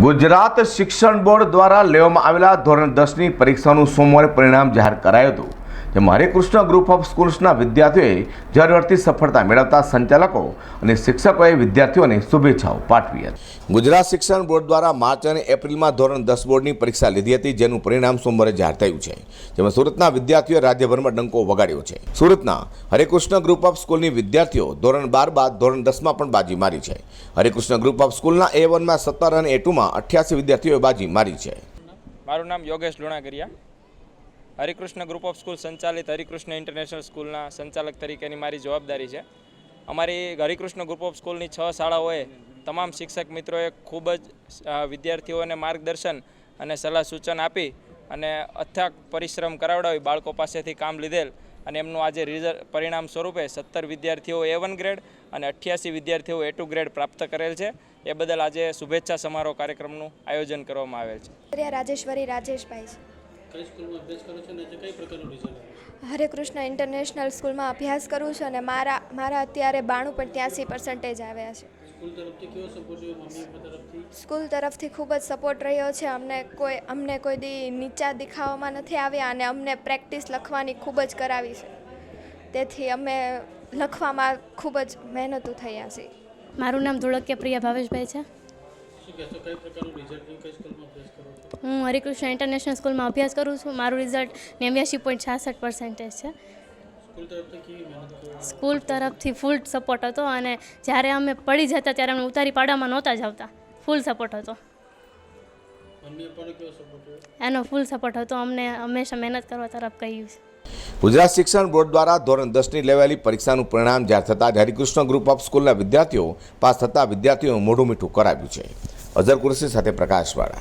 ગુજરાત શિક્ષણ બોર્ડ દ્વારા લેવામાં આવેલા ધોરણ દસની પરીક્ષાનું સોમવારે પરિણામ જાહેર કરાયું હતું. જેમાં હરેકૃષ્ણ ગ્રુપ ઓફ સ્કૂલ્સના વિદ્યાર્થીઓએ ઝળહળતી સફળતા મેળવતા સંચાલકો અને શિક્ષકોએ વિદ્યાર્થીઓને શુભેચ્છાઓ પાઠવી હતી. ગુજરાત શિક્ષણ બોર્ડ દ્વારા માર્ચ અને એપ્રિલમાં ધોરણ દસ બોર્ડની પરીક્ષા લીધી હતી જેનું પરિણામ સોમવારે જાહેર થયું છે. જેમાં સુરતના વિદ્યાર્થીઓએ રાજ્યભરમાં ડંકો વગાડ્યો છે. સુરતના હરેકૃષ્ણ ગ્રુપ ઓફ સ્કૂલની વિદ્યાર્થીઓ ધોરણ બાર બાદ ધોરણ દસમાં પણ બાજી મારી છે. હરેકૃષ્ણ ગ્રુપ ઓફ સ્કૂલના એ વનમાં સત્તર અને એ ટુમાં અઠ્યાસી વિદ્યાર્થીઓએ બાજી મારી છે. મારું નામ Yogesh Lunagariya. Harikrishna group of school સંચાલિત હરિકૃષ્ણ ઇન્ટરનેશનલ સ્કૂલના સંચાલક તરીકેની મારી જવાબદારી છે. અમારી હરિકૃષ્ણ ગ્રુપ ઓફ સ્કૂલની છ શાળાઓએ તમામ શિક્ષક મિત્રોએ ખૂબ જ વિદ્યાર્થીઓને માર્ગદર્શન અને સલાહ સૂચન આપી અને અથાગ પરિશ્રમ કરાવડાવી બાળકો પાસેથી કામ લીધેલ અને એમનું આજે રિઝલ્ટ પરિણામ સ્વરૂપે સત્તર વિદ્યાર્થીઓ એ વન ગ્રેડ અને અઠ્યાસી વિદ્યાર્થીઓ એ ટુ ગ્રેડ પ્રાપ્ત કરેલ છે. એ બદલ આજે શુભેચ્છા સમારોહ કાર્યક્રમનું આયોજન કરવામાં આવેલ છે. રાજેશ્વરી રાજેશભાઈ કઈ સ્કૂલમાં અભ્યાસ કરો છો અને આજે કઈ પ્રકારનું રિઝલ્ટ હરે કૃષ્ણ ઇન્ટરનેશનલ સ્કૂલમાં અભ્યાસ કરું છું અને મારા મારા અત્યારે બાણું પણ ત્યાંસી પર્સન્ટેજ આવ્યા છે. સ્કૂલ તરફથી કેવો સપોર્ટ રહ્યો મમ્મી તરફથી? સ્કૂલ તરફથી ખૂબ જ સપોર્ટ રહ્યો છે. અમને કોઈ અમને કોઈ દી નીચા દેખાવામાં નથી આવ્યા અને અમને પ્રેક્ટિસ લખવાની ખૂબ જ કરાવી છે. તેથી અમે લખવામાં ખૂબ જ મહેનતુ થયા છીએ. મારું નામ ધોળકિયા પ્રિયા ભાવેશભાઈ છે. શું કહેશો કઈ પ્રકારનું રિઝલ્ટ કઈ સ્કૂલમાં અભ્યાસ કરો છો હું હરિકૃષ્ણ ઇન્ટરનેશનલ સ્કૂલમાં અભ્યાસ કરું છું. મારું રિઝલ્ટ નેવ્યાસી પોઈન્ટ છાસઠ પર્સન્ટેજ છે. સ્કૂલ તરફથી ફૂલ સપોર્ટ હતો અને જ્યારે અમે પડી જતા ત્યારે અમને ઉતારી પાડવામાં નહોતા જ આવતા. ફૂલ સપોર્ટ હતો. એનો ફૂલ સપોર્ટ હતો. અમને હંમેશા મહેનત કરવા તરફ કહ્યું છે. ગુજરાત શિક્ષણ બોર્ડ દ્વારા ધોરણ દસની લેવાયેલી પરીક્ષાનું પરિણામ જાહેર થતાં જ હરિકૃષ્ણ ગ્રુપ ઓફ સ્કૂલના વિદ્યાર્થીઓ પાસ થતા વિદ્યાર્થીઓ મોઢું મીઠું કરાવ્યું છે. અઝર કુરસી સાથે પ્રકાશવાળા.